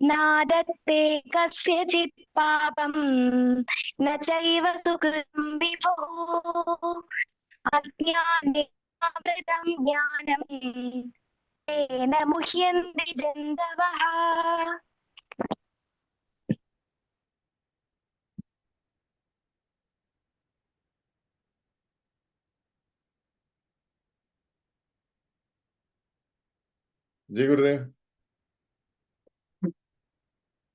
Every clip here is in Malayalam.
നാദത്തെ കസ്യചിത് പാപം ന ചൈവ സുകൃതം വിഭോ. അജ്ഞാനമൃതം ജ്ഞാനം തേന മുഹ്യന്തി ജന്തവ ജി ഗുരുദേവ്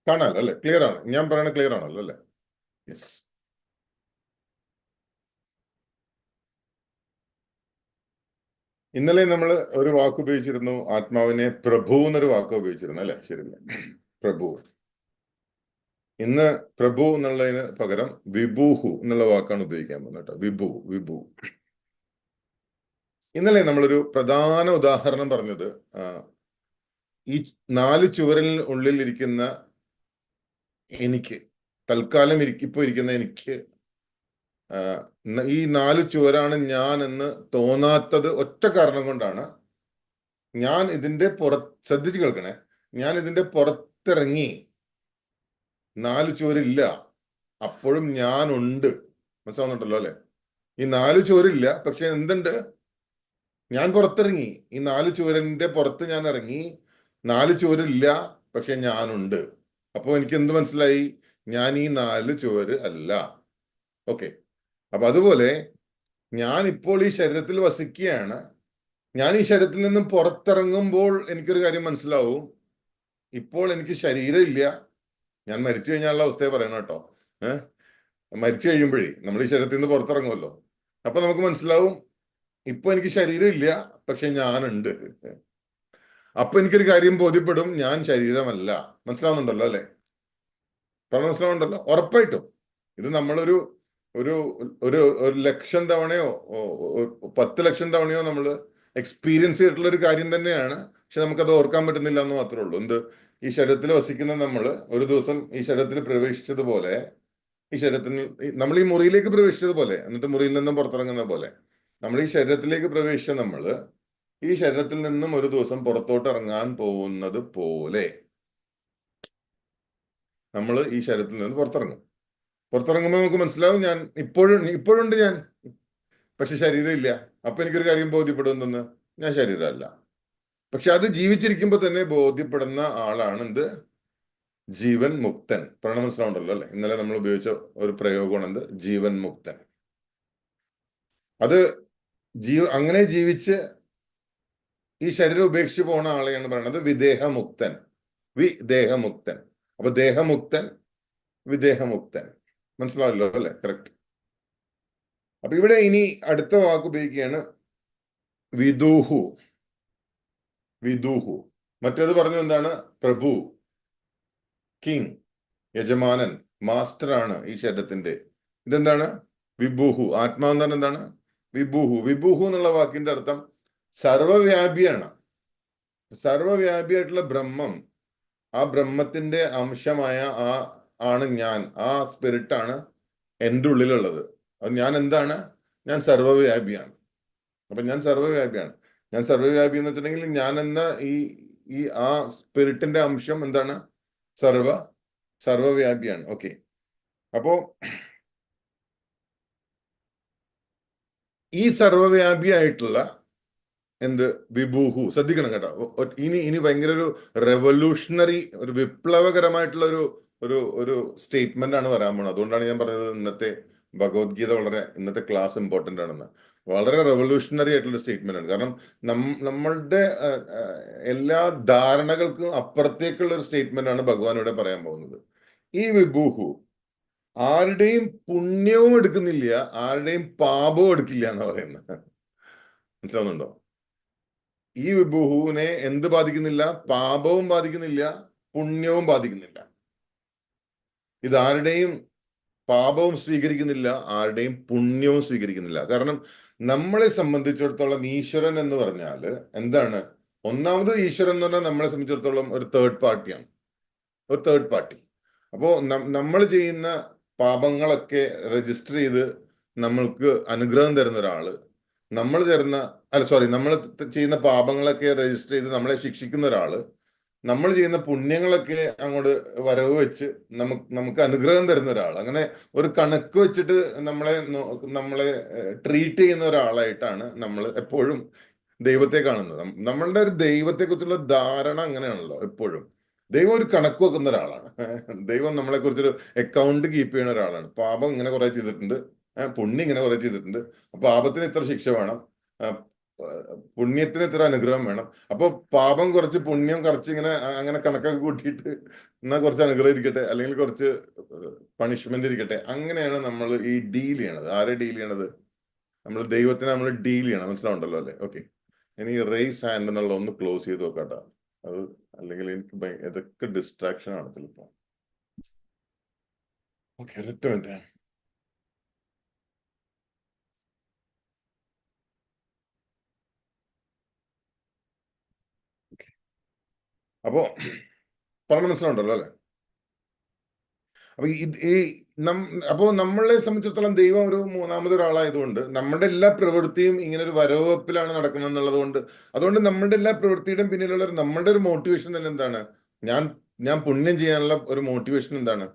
കാണാലോ അല്ലെ? ക്ലിയർ ആണ്. ഞാൻ പറയണ ക്ലിയർ ആണല്ലോ അല്ലെ? യെസ് ഇന്നലെ നമ്മൾ ഒരു വാക്ക് ഉപയോഗിച്ചിരുന്നു ആത്മാവിനെ പ്രഭു എന്നൊരു വാക്ക് ഉപയോഗിച്ചിരുന്നു അല്ലെ? ശരിയല്ലേ? പ്രഭു. ഇന്ന് പ്രഭു എന്നുള്ളതിന് പകരം വിഭൂഹു എന്നുള്ള വാക്കാണ് ഉപയോഗിക്കാൻ പോകുന്നത് കേട്ടോ. വിഭു വിഭു. ഇന്നലെ നമ്മളൊരു പ്രധാന ഉദാഹരണം പറഞ്ഞത് ഈ നാല് ചുവരിൽ ഉള്ളിൽ ഇരിക്കുന്ന എനിക്ക് തൽക്കാലം ഇരി- ഇപ്പൊ ഇരിക്കുന്ന എനിക്ക് ഈ നാല് ചുവരാണ് ഞാൻ എന്ന് തോന്നാത്തത് ഒറ്റ കാരണം കൊണ്ടാണ് ഞാൻ ഇതിന്റെ പുറത്ത് ശ്രദ്ധിച്ചു കേൾക്കണേ ഞാൻ ഇതിന്റെ പുറത്തിറങ്ങി നാല് ചുവരില്ല അപ്പോഴും ഞാനുണ്ട്. മനസ്സിലാവുന്നുണ്ടല്ലോ അല്ലെ? ഈ നാല് ചുവരില്ല പക്ഷെ എന്തുണ്ട്? ഞാൻ പുറത്തിറങ്ങി. ഈ നാല് ചുവരന്റെ പുറത്ത് ഞാൻ ഇറങ്ങി നാല് ചുവരില്ല പക്ഷെ ഞാനുണ്ട്. അപ്പോൾ എനിക്ക് എന്ത് മനസ്സിലായി? ഞാൻ ഈ നാല് ചുവര് അല്ല. ഓക്കെ. അപ്പൊ അതുപോലെ ഞാൻ ഇപ്പോൾ ഈ ശരീരത്തിൽ വസിക്കുകയാണ്. ഞാൻ ഈ ശരീരത്തിൽ നിന്നും പുറത്തിറങ്ങുമ്പോൾ എനിക്കൊരു കാര്യം മനസ്സിലാവും. ഇപ്പോൾ എനിക്ക് ശരീരം ഇല്ല ഞാൻ മരിച്ചു കഴിഞ്ഞാലുള്ള അവസ്ഥയെ പറയണം കേട്ടോ. ഏഹ് മരിച്ചു കഴിയുമ്പോഴേ നമ്മൾ ഈ ശരീരത്തിൽ നിന്ന് പുറത്തിറങ്ങുമല്ലോ. അപ്പൊ നമുക്ക് മനസ്സിലാവും ഇപ്പൊ എനിക്ക് ശരീരം ഇല്ല പക്ഷെ ഞാനുണ്ട്. അപ്പൊ എനിക്കൊരു കാര്യം ബോധ്യപ്പെടും. ഞാൻ ശരീരമല്ല. മനസ്സിലാവുന്നുണ്ടല്ലോ അല്ലെ? പറഞ്ഞ മനസ്സിലാവുന്നുണ്ടല്ലോ? ഉറപ്പായിട്ടും. ഇത് നമ്മളൊരു ഒരു ഒരു ഒരു ലക്ഷം തവണയോ പത്ത് ലക്ഷം തവണയോ നമ്മൾ എക്സ്പീരിയൻസ് ചെയ്തിട്ടുള്ള ഒരു കാര്യം തന്നെയാണ്. പക്ഷെ നമുക്കത് ഓർക്കാൻ പറ്റുന്നില്ല എന്ന് മാത്രമേ ഉള്ളൂ. എന്ത്? ഈ ശരീരത്തിൽ വസിക്കുന്ന നമ്മൾ ഒരു ദിവസം ഈ ശരീരത്തിൽ പ്രവേശിച്ചതുപോലെ ഈ ശരീരത്തിന് നമ്മൾ ഈ മുറിയിലേക്ക് പ്രവേശിച്ചതുപോലെ എന്നിട്ട് മുറിയിൽ നിന്നും പുറത്തിറങ്ങുന്ന പോലെ നമ്മൾ ഈ ശരീരത്തിലേക്ക് പ്രവേശിച്ച നമ്മൾ ഈ ശരീരത്തിൽ നിന്നും ഒരു ദിവസം പുറത്തോട്ട് ഇറങ്ങാൻ പോകുന്നത് പോലെ. നമ്മൾ ഈ ശരീരത്തിൽ നിന്ന് പുറത്തിറങ്ങും. പുറത്തിറങ്ങുമ്പോൾ നമുക്ക് മനസ്സിലാവും ഞാൻ ഇപ്പോഴും ഇപ്പോഴുണ്ട് ഞാൻ. പക്ഷെ ശരീരം ഇല്ല. അപ്പൊ എനിക്കൊരു കാര്യം ബോധ്യപ്പെടുന്നെന്ന് ഞാൻ ശരീരമല്ല. പക്ഷെ അത് ജീവിച്ചിരിക്കുമ്പോൾ തന്നെ ബോധ്യപ്പെടുന്ന ആളാണ് എന്ത്? ജീവൻ മുക്തൻ. പ്രണ മനസ്സിലാവുണ്ടല്ലോ അല്ലെ? ഇന്നലെ നമ്മൾ ഉപയോഗിച്ച ഒരു പ്രയോഗമാണ് എന്ത്? ജീവൻ മുക്തൻ. അത് ജീവ അങ്ങനെ ജീവിച്ച് ഈ ശരീരം ഉപേക്ഷിച്ച് പോണ ആളെയാണ് പറയുന്നത് വിദേഹമുക്തൻ. വിദേഹമുക്തൻ. അപ്പൊ ദേഹമുക്തൻ വിദേഹമുക്തൻ. മനസ്സിലാവല്ലോ അല്ലെ? കറക്റ്റ് അപ്പൊ ഇവിടെ ഇനി അടുത്ത വാക്ക് ഉപയോഗിക്കുകയാണ് വിദൂഹു. വിദൂഹു. മറ്റേത് പറഞ്ഞു എന്താണ്? പ്രഭു. കിങ് യജമാനൻ. മാസ്റ്റർ ആണ് ഈ ശരീരത്തിന്റെ ഇതെന്താണ്? വിഭൂഹു. ആത്മാവ് എന്ന് എന്താണ്? വിഭൂഹു. വിഭൂഹു എന്നുള്ള വാക്കിന്റെ അർത്ഥം സർവവ്യാപിയാണ്. സർവവ്യാപിയായിട്ടുള്ള ബ്രഹ്മം ആ ബ്രഹ്മത്തിന്റെ അംശമായ ആ ആണ് ഞാൻ ആ സ്പിരിറ്റാണ് എന്റെ ഉള്ളിലുള്ളത്. അത് ഞാൻ എന്താണ്? ഞാൻ സർവവ്യാപിയാണ്. അപ്പൊ ഞാൻ സർവവ്യാപിയാണ്. ഞാൻ സർവവ്യാപി എന്ന് വെച്ചിട്ടുണ്ടെങ്കിൽ ഞാൻ എന്ന ഈ ഈ ആ സ്പിരിറ്റിന്റെ അംശം എന്താണ്? സർവ സർവവ്യാപിയാണ്. ഓക്കെ അപ്പോ ഈ സർവവ്യാപിയായിട്ടുള്ള എന്ത്? വിഭൂഹു. ശ്രദ്ധിക്കണം കേട്ടോ. ഇനി ഇനി ഭയങ്കര ഒരു റെവല്യൂഷണറി ഒരു വിപ്ലവകരമായിട്ടുള്ള ഒരു ഒരു ഒരു സ്റ്റേറ്റ്മെന്റ് ആണ് വരാൻ പോണത്. അതുകൊണ്ടാണ് ഞാൻ പറഞ്ഞത് ഇന്നത്തെ ഭഗവത്ഗീത വളരെ ഇന്നത്തെ ക്ലാസ് ഇമ്പോർട്ടന്റ് ആണെന്ന്. വളരെ റെവല്യൂഷണറി ആയിട്ടുള്ള സ്റ്റേറ്റ്മെന്റ് ആണ്. കാരണം നമ്മളുടെ എല്ലാ ധാരണകൾക്കും അപ്പുറത്തേക്കുള്ള ഒരു സ്റ്റേറ്റ്മെന്റ് ആണ് ഭഗവാൻ ഇവിടെ പറയാൻ പോകുന്നത്. ഈ വിഭൂഹു ആരുടെയും പുണ്യവും എടുക്കുന്നില്ല ആരുടെയും പാപവും എടുക്കില്ല എന്ന് പറയുന്നത്. മനസ്സിലാവുന്നുണ്ടോ? ഈ വിഭൂഹുവിനെ എന്ത് ബാധിക്കുന്നില്ല? പാപവും ബാധിക്കുന്നില്ല പുണ്യവും ബാധിക്കുന്നില്ല. ഇതാരുടെയും പാപവും സ്വീകരിക്കുന്നില്ല ആരുടെയും പുണ്യവും സ്വീകരിക്കുന്നില്ല. കാരണം നമ്മളെ സംബന്ധിച്ചിടത്തോളം ഈശ്വരൻ എന്ന് പറഞ്ഞാൽ എന്താണ്? ഒന്നാമത് ഈശ്വരൻ എന്ന് പറഞ്ഞാൽ നമ്മളെ സംബന്ധിച്ചിടത്തോളം ഒരു തേർഡ് പാർട്ടിയാണ് ഒരു തേർഡ് പാർട്ടി അപ്പോൾ നമ്മൾ ചെയ്യുന്ന പാപങ്ങളൊക്കെ രജിസ്റ്റർ ചെയ്ത് നമ്മൾക്ക് അനുഗ്രഹം തരുന്ന ഒരാൾ നമ്മൾ തരുന്ന അല്ല സോറി നമ്മൾ ചെയ്യുന്ന പാപങ്ങളൊക്കെ രജിസ്റ്റർ ചെയ്ത് നമ്മളെ ശിക്ഷിക്കുന്ന ഒരാൾ നമ്മൾ ചെയ്യുന്ന പുണ്യങ്ങളൊക്കെ അങ്ങോട്ട് വരവ് വെച്ച് നമുക്ക് നമുക്ക് അനുഗ്രഹം തരുന്ന ഒരാൾ അങ്ങനെ ഒരു കണക്ക് വെച്ചിട്ട് നമ്മളെ നമ്മളെ ട്രീറ്റ് ചെയ്യുന്ന ഒരാളായിട്ടാണ് നമ്മൾ എപ്പോഴും ദൈവത്തെ കാണുന്നത്. നമ്മളുടെ ഒരു ദൈവത്തെ കുറിച്ചുള്ള ധാരണ അങ്ങനെയാണല്ലോ എപ്പോഴും. ദൈവം ഒരു കണക്ക് വെക്കുന്ന ഒരാളാണ്. ദൈവം നമ്മളെ കുറിച്ചൊരു അക്കൗണ്ട് കീപ്പ് ചെയ്യുന്ന ഒരാളാണ്. പാപം ഇങ്ങനെ കുറെ ചെയ്തിട്ടുണ്ട്. പുണ്യം ഇങ്ങനെ കുറെ ചെയ്തിട്ടുണ്ട്. പാപത്തിന് ഇത്ര ശിക്ഷ വേണം. പുണ്യത്തിന് ഇത്ര അനുഗ്രഹം വേണം. അപ്പൊ പാപം കുറച്ച് പുണ്യം കുറച്ച് ഇങ്ങനെ അങ്ങനെ കണക്കൊക്കെ കൂട്ടിയിട്ട് എന്നാ കുറച്ച് അനുഗ്രഹം ഇരിക്കട്ടെ? അല്ലെങ്കിൽ കുറച്ച് പണിഷ്മെന്റ് ഇരിക്കട്ടെ? അങ്ങനെയാണ് നമ്മൾ ഈ ഡീൽ ചെയ്യണത്. ആരെ ഡീൽ ചെയ്യണത്? നമ്മൾ ദൈവത്തിനെ നമ്മൾ ഡീൽ ചെയ്യണം. മനസ്സിലാവുണ്ടല്ലോ അല്ലെ? ഓക്കെ ഇനി റേസ് ഹാൻഡ് എന്നുള്ള ഒന്ന് ക്ലോസ് ചെയ്ത് നോക്കാട്ടോ. അത് അല്ലെങ്കിൽ എനിക്ക് ഇതൊക്കെ ഡിസ്ട്രാക്ഷൻ ആണ് ചിലപ്പോ. ഓക്കെ ഒരൊറ്റ മിനിറ്റ് അപ്പോ പറഞ്ഞ മനസ്സിലുണ്ടല്ലോ അല്ലേ? അപ്പൊ ഈ നം അപ്പോ നമ്മളെ സംബന്ധിച്ചിടത്തോളം ദൈവം ഒരു മൂന്നാമത് ഒരാളായതുകൊണ്ട് നമ്മുടെ എല്ലാ പ്രവൃത്തിയും ഇങ്ങനെ ഒരു വരവപ്പിലാണ് നടക്കുന്നത് എന്നുള്ളത് കൊണ്ട് അതുകൊണ്ട് നമ്മുടെ എല്ലാ പ്രവൃത്തിയുടെയും പിന്നിലുള്ള ഒരു നമ്മുടെ ഒരു മോട്ടിവേഷൻ തന്നെ എന്താണ്? ഞാൻ ഞാൻ പുണ്യം ചെയ്യാനുള്ള ഒരു മോട്ടിവേഷൻ എന്താണ്?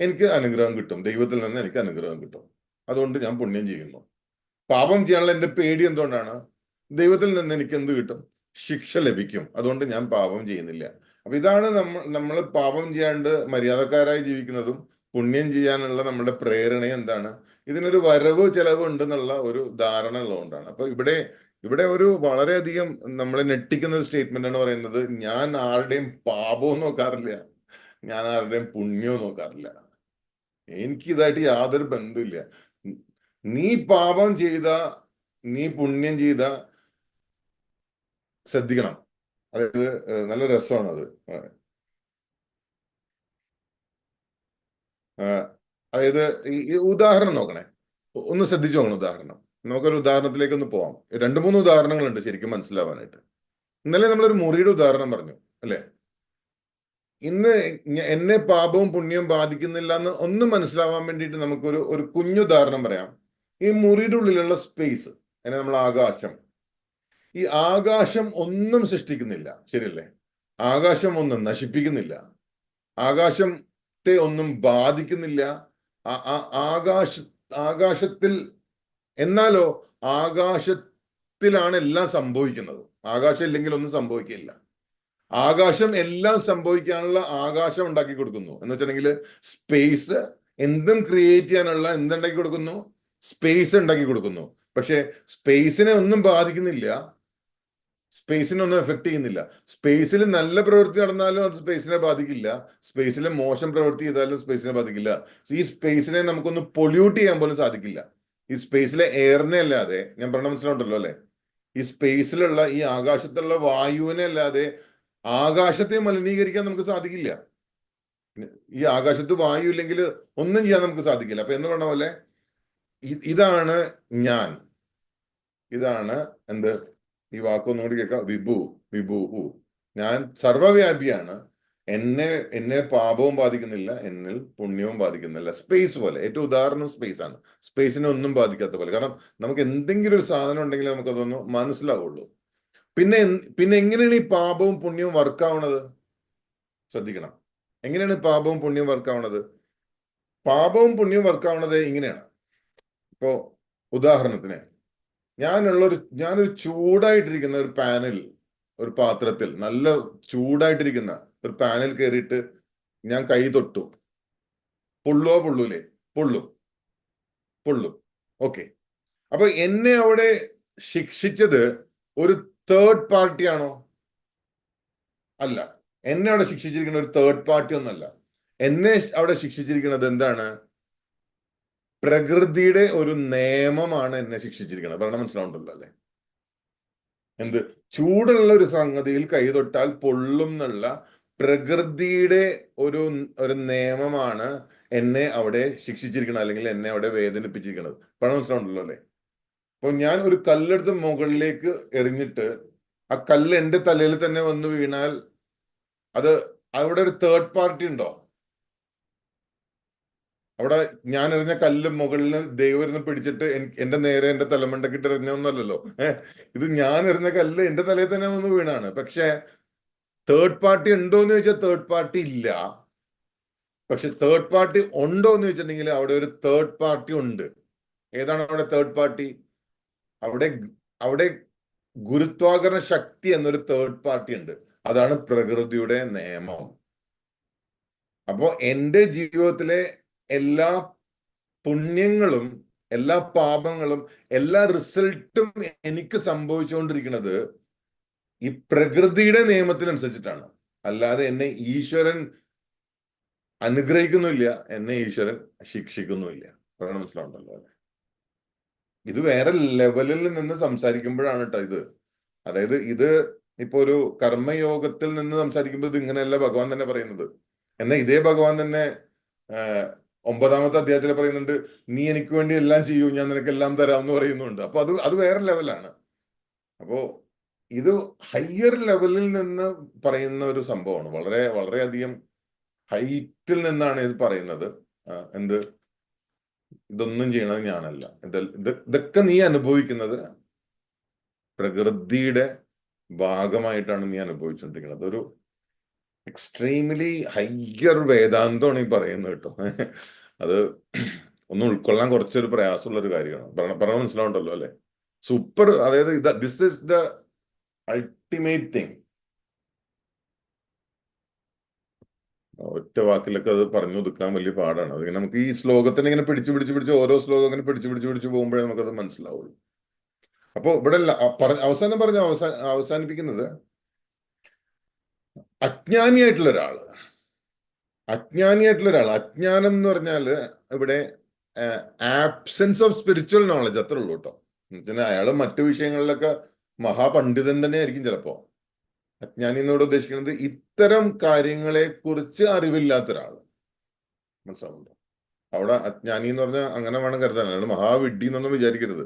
എനിക്ക് അനുഗ്രഹം കിട്ടും. ദൈവത്തിൽ നിന്ന് എനിക്ക് അനുഗ്രഹം കിട്ടും. അതുകൊണ്ട് ഞാൻ പുണ്യം ചെയ്യുന്നു. പാപം ചെയ്യാനുള്ള എന്റെ പേടി എന്തുകൊണ്ടാണ്? ദൈവത്തിൽ നിന്ന് എനിക്ക് എന്ത് കിട്ടും? ശിക്ഷ ലഭിക്കും. അതുകൊണ്ട് ഞാൻ പാപം ചെയ്യുന്നില്ല. അപ്പൊ ഇതാണ് നമ്മൾ നമ്മൾ പാപം ചെയ്യാണ്ട് മര്യാദക്കാരായി ജീവിക്കുന്നതും പുണ്യം ചെയ്യാനുള്ള നമ്മുടെ പ്രേരണ എന്താണ്? ഇതിനൊരു വരവ് ചെലവ് ഉണ്ടെന്നുള്ള ഒരു ധാരണ ഉള്ളതുകൊണ്ടാണ്. അപ്പൊ ഇവിടെ ഇവിടെ ഒരു വളരെയധികം നമ്മളെ ഞെട്ടിക്കുന്ന ഒരു സ്റ്റേറ്റ്മെന്റ് ആണ് പറയുന്നത് ഞാൻ ആരുടെയും പാപവും നോക്കാറില്ല. ഞാൻ ആരുടെയും പുണ്യവും നോക്കാറില്ല. എനിക്ക് ഇതായിട്ട് യാതൊരു ബന്ധമില്ല നീ പാപം ചെയ്ത നീ പുണ്യം ചെയ്ത ശ്രദ്ധിക്കണം. അതായത് നല്ല രസമാണ് അത് അതായത് ഈ ഉദാഹരണം നോക്കണേ. ഒന്ന് ശ്രദ്ധിച്ചു നോക്കണം ഉദാഹരണം. നമുക്കൊരു ഉദാഹരണത്തിലേക്ക് ഒന്ന് പോവാം രണ്ട് മൂന്ന് ഉദാഹരണങ്ങളുണ്ട് ശരിക്കും മനസ്സിലാവാനായിട്ട്. ഇന്നലെ നമ്മളൊരു മുറിയുടെ ഉദാഹരണം പറഞ്ഞു അല്ലേ? ഇന്ന് എന്നെ പാപവും പുണ്യവും ബാധിക്കുന്നില്ല എന്ന് ഒന്ന് മനസ്സിലാവാൻ വേണ്ടിയിട്ട് നമുക്കൊരു ഒരു കുഞ്ഞുദാഹരണം പറയാം. ഈ മുറിയുടെ ഉള്ളിലുള്ള സ്പേസ് അതിനെ നമ്മൾ ആകാശം ഈ ആകാശം ഒന്നും സൃഷ്ടിക്കുന്നില്ല. ശരിയല്ലേ? ആകാശം ഒന്നും നശിപ്പിക്കുന്നില്ല. ആകാശത്തെ ഒന്നും ബാധിക്കുന്നില്ല. ആകാശ ആകാശത്തിൽ എന്നാലോ ആകാശത്തിലാണ് എല്ലാം സംഭവിക്കുന്നത്. ആകാശം ഇല്ലെങ്കിൽ ഒന്നും സംഭവിക്കില്ല. ആകാശം എല്ലാം സംഭവിക്കാനുള്ള ആകാശം ഉണ്ടാക്കി കൊടുക്കുന്നു. എന്ന് വെച്ചിട്ടുണ്ടെങ്കിൽ സ്പേസ് എന്തും ക്രിയേറ്റ് ചെയ്യാനുള്ള എന്തുണ്ടാക്കി കൊടുക്കുന്നു? സ്പേസ് ഉണ്ടാക്കി കൊടുക്കുന്നു. പക്ഷെ സ്പേസിനെ ഒന്നും ബാധിക്കുന്നില്ല. സ്പേസിനെ ഒന്നും എഫക്ട് ചെയ്യുന്നില്ല. സ്പേസിൽ നല്ല പ്രവൃത്തി നടന്നാലും അത് സ്പേസിനെ ബാധിക്കില്ല. സ്പേസിൽ മോശം പ്രവൃത്തി ചെയ്താലും സ്പേസിനെ ബാധിക്കില്ല. ഈ സ്പേസിനെ നമുക്കൊന്ന് പൊല്യൂട്ട് ചെയ്യാൻ പോലും സാധിക്കില്ല. ഈ സ്പേസിലെ എയറിനെ അല്ലാതെ ഞാൻ പറഞ്ഞ മനസ്സിലുണ്ടല്ലോ അല്ലെ? ഈ സ്പേസിലുള്ള ഈ ആകാശത്തുള്ള വായുവിനെ അല്ലാതെ ആകാശത്തെ മലിനീകരിക്കാൻ നമുക്ക് സാധിക്കില്ല. ഈ ആകാശത്ത് വായു ഇല്ലെങ്കിൽ ഒന്നും ചെയ്യാൻ നമുക്ക് സാധിക്കില്ല. അപ്പൊ എന്ന് പറഞ്ഞ പോലെ ഇതാണ് ഞാൻ. ഇതാണ് എന്ത്? ഈ വാക്കൊന്നുകൂടി കേൾക്കാം. വിഭു വിഭു ഞാൻ സർവവ്യാപിയാണ്. എന്നെ എന്നെ പാപവും ബാധിക്കുന്നില്ല എന്നിൽ പുണ്യവും ബാധിക്കുന്നില്ല. സ്പേസ് പോലെ. ഏറ്റവും ഉദാഹരണം സ്പേസ് ആണ്. സ്പേസിനെ ഒന്നും ബാധിക്കാത്ത പോലെ. കാരണം നമുക്ക് എന്തെങ്കിലും ഒരു സാധനം ഉണ്ടെങ്കിൽ നമുക്കതൊന്ന് മനസ്സിലാവുള്ളൂ. പിന്നെ പിന്നെ എങ്ങനെയാണ് ഈ പാപവും പുണ്യവും വർക്കാവണത് ശ്രദ്ധിക്കണം. എങ്ങനെയാണ് പാപവും പുണ്യവും വർക്കാവണത് പാപവും പുണ്യവും വർക്കാവണത് ഇങ്ങനെയാണ്. ഇപ്പോ ഉദാഹരണത്തിന് ഞാനുള്ളൊരു ഞാനൊരു ചൂടായിട്ടിരിക്കുന്ന ഒരു പാനിൽ ഒരു പാത്രത്തിൽ നല്ല ചൂടായിട്ടിരിക്കുന്ന ഒരു പാനിൽ കയറിയിട്ട് ഞാൻ കൈ തൊട്ടു. പൊള്ളോ പൊള്ളൂലേ? പൊള്ളും. പൊള്ളും. ഓക്കെ. അപ്പൊ എന്നെ അവിടെ ശിക്ഷിച്ചത് ഒരു തേർഡ് പാർട്ടിയാണോ അല്ല. എന്നെ അവിടെ ശിക്ഷിച്ചിരിക്കുന്ന ഒരു തേർഡ് പാർട്ടി ഒന്നല്ല. എന്നെ അവിടെ ശിക്ഷിച്ചിരിക്കുന്നത് എന്താണ്? പ്രകൃതിയുടെ ഒരു നിയമമാണ് എന്നെ ശിക്ഷിച്ചിരിക്കുന്നത് പറഞ്ഞാൽ മനസ്സിലാവുണ്ടല്ലോ അല്ലെ? എന്ത്? ചൂടുള്ള ഒരു സംഗതിയിൽ കൈ തൊട്ടാൽ പൊള്ളും എന്നുള്ള പ്രകൃതിയുടെ ഒരു ഒരു നിയമമാണ് എന്നെ അവിടെ ശിക്ഷിച്ചിരിക്കുന്നത് അല്ലെങ്കിൽ എന്നെ അവിടെ വേദനിപ്പിച്ചിരിക്കുന്നത് പറഞ്ഞാൽ മനസ്സിലാവുണ്ടല്ലോ അല്ലെ? അപ്പൊ ഞാൻ ഒരു കല്ലെടുത്ത് മുകളിലേക്ക് എറിഞ്ഞിട്ട് ആ കല്ല് എന്റെ തലയിൽ തന്നെ വന്ന് വീണാൽ അത് അവിടെ ഒരു തേർഡ് പാർട്ടി ഉണ്ടോ? അവിടെ ഞാൻ എറിഞ്ഞ കല്ല് മുകളിൽ ദൈവം ഇരുന്ന് പിടിച്ചിട്ട് എന്റെ നേരെ എന്റെ തലമണ്ടക്കിട്ട് എറിഞ്ഞൊന്നല്ലോ ഇത് ഞാൻ എറിഞ്ഞ കല്ല് എന്റെ തലയിൽ തന്നെ വന്ന് വീണാണ്. പക്ഷെ തേർഡ് പാർട്ടി ഉണ്ടോ എന്ന് ചോദിച്ചാൽ തേർഡ് പാർട്ടി ഇല്ല. പക്ഷെ തേർഡ് പാർട്ടി ഉണ്ടോ എന്ന് ചോദിച്ചിട്ടുണ്ടെങ്കിൽ അവിടെ ഒരു തേർഡ് പാർട്ടി ഉണ്ട്. ഏതാണ് അവിടെ തേർഡ് പാർട്ടി അവിടെ അവിടെ ഗുരുത്വാകരണ ശക്തി എന്നൊരു തേർഡ് പാർട്ടി ഉണ്ട്. അതാണ് പ്രകൃതിയുടെ നിയമം. അപ്പോ എന്റെ ജീവിതത്തിലെ എല്ലാ പുണ്യങ്ങളും എല്ലാ പാപങ്ങളും എല്ലാ റിസൾട്ടും എനിക്ക് സംഭവിച്ചുകൊണ്ടിരിക്കുന്നത് ഈ പ്രകൃതിയുടെ നിയമത്തിനനുസരിച്ചിട്ടാണ്. അല്ലാതെ എന്നെ ഈശ്വരൻ അനുഗ്രഹിക്കുന്നില്ല എന്നെ ഈശ്വരൻ ശിക്ഷിക്കുന്നുമില്ല. പറയണ മനസ്സിലാവുണ്ടല്ലോ അല്ലെ ഇത് വേറെ ലെവലിൽ നിന്ന് സംസാരിക്കുമ്പോഴാണ് കേട്ടോ ഇത്. അതായത് ഇത് ഇപ്പൊ ഒരു കർമ്മയോഗത്തിൽ നിന്ന് സംസാരിക്കുമ്പോൾ ഇത് ഇങ്ങനെയല്ല ഭഗവാൻ തന്നെ പറയുന്നത്. എന്നാൽ ഇതേ ഭഗവാൻ തന്നെ ഒമ്പതാമത്തെ അധ്യായത്തിൽ പറയുന്നുണ്ട് നീ എനിക്ക് വേണ്ടി എല്ലാം ചെയ്യൂ ഞാൻ നിനക്ക് എല്ലാം തരാം എന്ന് പറയുന്നുണ്ട്. അപ്പൊ അത് അത് വേറെ ലെവലാണ്. അപ്പോ ഇത് ഹയ്യർ ലെവലിൽ നിന്ന് പറയുന്ന ഒരു സംഭവമാണ്. വളരെ വളരെയധികം ഹൈറ്റിൽ നിന്നാണ് ഇത് പറയുന്നത്. എന്ത്? ഇതൊന്നും ചെയ്യണത് ഞാനല്ല. ഇത് ഇത് ഇതൊക്കെ നീ അനുഭവിക്കുന്നത് പ്രകൃതിയുടെ ഭാഗമായിട്ടാണ് നീ അനുഭവിച്ചുകൊണ്ടിരിക്കുന്നത് ഒരു എക്സ്ട്രീംലി ഹയ്യർ വേദാന്തമാണ് ഈ പറയുന്നത് കേട്ടോ. അത് ഒന്ന് ഉൾക്കൊള്ളാൻ കുറച്ചൊരു പ്രയാസമുള്ള ഒരു കാര്യമാണ്. പറഞ്ഞ പറഞ്ഞ മനസ്സിലാവുണ്ടല്ലോ അല്ലെ? സൂപ്പർ അതായത് ഇത് this is the ultimate thing ഒറ്റ വാക്കിലൊക്കെ അത് പറഞ്ഞു ഒതുക്കാൻ വലിയ പാടാണ്. അത് നമുക്ക് ഈ ശ്ലോകത്തിന് ഇങ്ങനെ പിടിച്ചു പിടിച്ചു പിടിച്ച് ഓരോ ശ്ലോകം ഇങ്ങനെ പിടിച്ചു പിടിച്ചു പിടിച്ചു പോകുമ്പോഴേ നമുക്കത് മനസ്സിലാവുള്ളൂ. അപ്പോ ഇവിടെ അവസാനം പറഞ്ഞ അവസാന അവസാനിപ്പിക്കുന്നത് അജ്ഞാനിയായിട്ടുള്ള ഒരാൾ അജ്ഞാനിയായിട്ടുള്ള ഒരാൾ അജ്ഞാനം എന്ന് പറഞ്ഞാൽ ഇവിടെ ആബ്സെൻസ് ഓഫ് സ്പിരിച്വൽ നോളജ് അത്രേ ഉള്ളൂ കേട്ടോ. അയാൾ മറ്റു വിഷയങ്ങളിലൊക്കെ മഹാപണ്ഡിതൻ തന്നെ ആയിരിക്കും ചിലപ്പോ. അജ്ഞാനി എന്നോട് ഉദ്ദേശിക്കുന്നത് ഇത്തരം കാര്യങ്ങളെ കുറിച്ച് അറിവില്ലാത്ത ഒരാൾ മനസ്സിലാവുന്നുണ്ടോ? അവിടെ അജ്ഞാനി എന്ന് പറഞ്ഞാൽ അങ്ങനെ വേണം കരുതാൻ. അയാൾ മഹാവിഡ്ഢി എന്നൊന്നും വിചാരിക്കരുത്.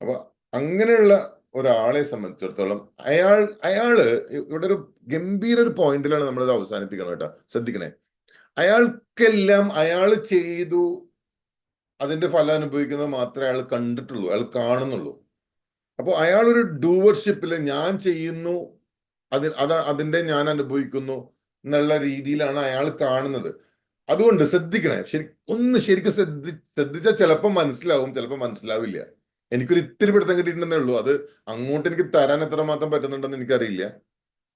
അപ്പൊ അങ്ങനെയുള്ള ഒരാളെ സംബന്ധിച്ചിടത്തോളം അയാൾ അയാൾ ഇവിടെ ഒരു ഗംഭീര ഒരു പോയിന്റിലാണ് നമ്മളിത് അവസാനിപ്പിക്കണം കേട്ടോ. ശ്രദ്ധിക്കണേ. അയാൾക്കെല്ലാം അയാൾ ചെയ്തു അതിന്റെ ഫലം അനുഭവിക്കുന്നത് മാത്രമേ അയാൾ കണ്ടിട്ടുള്ളൂ അയാൾ കാണുന്നുള്ളൂ. അപ്പോൾ അയാൾ ഒരു ഡൂവർഷിപ്പിൽ ഞാൻ ചെയ്യുന്നു അതിൽ അത് അതിന്റെ ഞാൻ അനുഭവിക്കുന്നു എന്നുള്ള രീതിയിലാണ് അയാൾ കാണുന്നത്. അതുകൊണ്ട് ശ്രദ്ധിക്കണേ ശരി ഒന്ന് ശരിക്കും ശ്രദ്ധി ശ്രദ്ധിച്ചാൽ ചിലപ്പോൾ മനസ്സിലാവും ചിലപ്പോൾ മനസ്സിലാവില്ല. എനിക്കൊരു ഇത്തിരി പിടുത്തം കിട്ടിയിട്ടുണ്ടെന്നേ ഉള്ളൂ. അത് അങ്ങോട്ട് എനിക്ക് തരാൻ എത്രമാത്രം പറ്റുന്നുണ്ടെന്ന് എനിക്കറിയില്ല.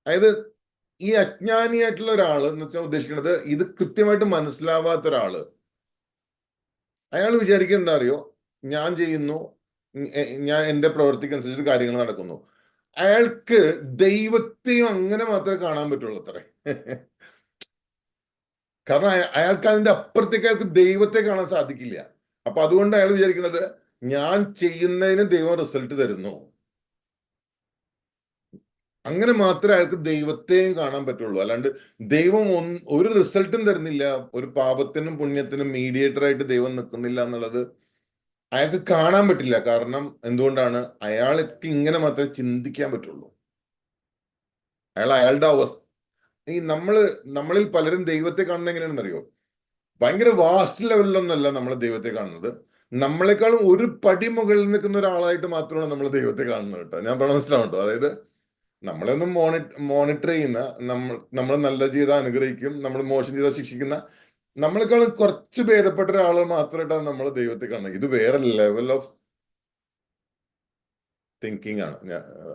അതായത് ഈ അജ്ഞാനിയായിട്ടുള്ള ഒരാൾ എന്ന് വെച്ചാൽ ഉദ്ദേശിക്കുന്നത് ഇത് കൃത്യമായിട്ട് മനസ്സിലാവാത്ത ഒരാൾ. അയാൾ വിചാരിക്കുക അറിയോ? ഞാൻ ചെയ്യുന്നു ഞാൻ എന്റെ പ്രവൃത്തിക്ക് അനുസരിച്ച് കാര്യങ്ങൾ നടക്കുന്നു. അയാൾക്ക് ദൈവത്തെയും അങ്ങനെ മാത്രമേ കാണാൻ പറ്റുള്ളൂ അത്രേ. കാരണം അയ- അയാൾക്ക് അതിന്റെ അപ്പുറത്തേക്ക് അയാൾക്ക് ദൈവത്തെ കാണാൻ സാധിക്കില്ല. അപ്പൊ അതുകൊണ്ട് അയാൾ വിചാരിക്കുന്നത് ഞാൻ ചെയ്യുന്നതിന് ദൈവം റിസൾട്ട് തരുന്നു. അങ്ങനെ മാത്രമേ അയാൾക്ക് ദൈവത്തെയും കാണാൻ പറ്റുള്ളൂ. അല്ലാണ്ട് ദൈവം ഒരു റിസൾട്ടും തരുന്നില്ല. ഒരു പാപത്തിനും പുണ്യത്തിനും മീഡിയേറ്റർ ആയിട്ട് ദൈവം നിൽക്കുന്നില്ല എന്നുള്ളത് അയാൾക്ക് കാണാൻ പറ്റില്ല. കാരണം എന്തുകൊണ്ടാണ്? അയാൾക്ക് ഇങ്ങനെ മാത്രമേ ചിന്തിക്കാൻ പറ്റുള്ളൂ. അയാൾ അയാളുടെ അവസ്ഥ ഈ നമ്മൾ നമ്മളിൽ പലരും ദൈവത്തെ കാണുന്നത് എങ്ങനെയാണെന്ന് അറിയോ ഭയങ്കര വാസ്റ്റ് ലെവലിലൊന്നുമല്ല നമ്മൾ ദൈവത്തെ കാണുന്നത്. നമ്മളെക്കാളും ഒരു പടി മുകളിൽ നിൽക്കുന്ന ഒരാളായിട്ട് മാത്രമാണ് നമ്മൾ ദൈവത്തെ കാണുന്നത് കേട്ടോ. ഞാൻ പറഞ്ഞ മനസ്സിലാവുണ്ടോ അതായത് നമ്മളൊന്നും മോണി മോണിറ്റർ ചെയ്യുന്ന നമ്മൾ നമ്മൾ നല്ല ചെയ്താൽ അനുഗ്രഹിക്കും നമ്മൾ മോശം ചെയ്താൽ ശിക്ഷിക്കുന്ന നമ്മളെക്കാളും കുറച്ച് ഭേദപ്പെട്ട ഒരാൾ മാത്രമായിട്ടാണ് നമ്മൾ ദൈവത്തെ കാണുന്നത്. ഇത് വേറെ ലെവൽ ഓഫ് തിങ്കിങ് ആണ്.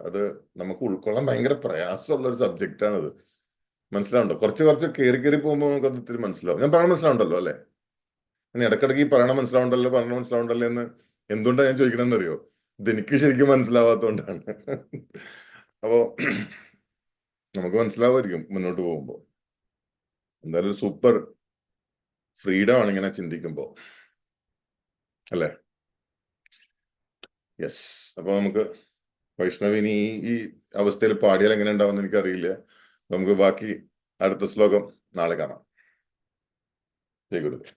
അത് നമുക്ക് ഉൾക്കൊള്ളാൻ ഭയങ്കര പ്രയാസമുള്ള ഒരു സബ്ജക്റ്റ് ആണത്. മനസ്സിലാവുണ്ടോ കുറച്ച് കുറച്ച് കയറി കയറി പോകുമ്പോൾ അത് ഇത്തിരി മനസ്സിലാവും. ഞാൻ പറഞ്ഞ മനസ്സിലാവുണ്ടല്ലോ അല്ലെ? ഇടക്കിടക്ക് ഈ പറയണ മനസ്സിലാവണ്ടല്ലോ പറയണ മനസ്സിലാവണ്ടല്ലോ എന്ന് എന്തുകൊണ്ടാണ് ഞാൻ ചോദിക്കണമെന്ന് അറിയോ ഇത് എനിക്ക് ശരിക്കും മനസ്സിലാവാത്തോണ്ടാണ്. അപ്പോ നമുക്ക് മനസ്സിലാവുമായിരിക്കും മുന്നോട്ട് പോകുമ്പോൾ എന്തായാലും ഒരു സൂപ്പർ ഫ്രീഡം ആണ് ഇങ്ങനെ ചിന്തിക്കുമ്പോൾ അല്ലേ? യെസ് അപ്പൊ നമുക്ക് വൈഷ്ണവിനി ഈ അവസ്ഥയിൽ പാടിയാൽ എങ്ങനെ ഉണ്ടാവുമെന്ന് എനിക്കറിയില്ല. നമുക്ക് ബാക്കി അടുത്ത ശ്ലോകം നാളെ കാണാം. ജയ ഗുരുദേവ്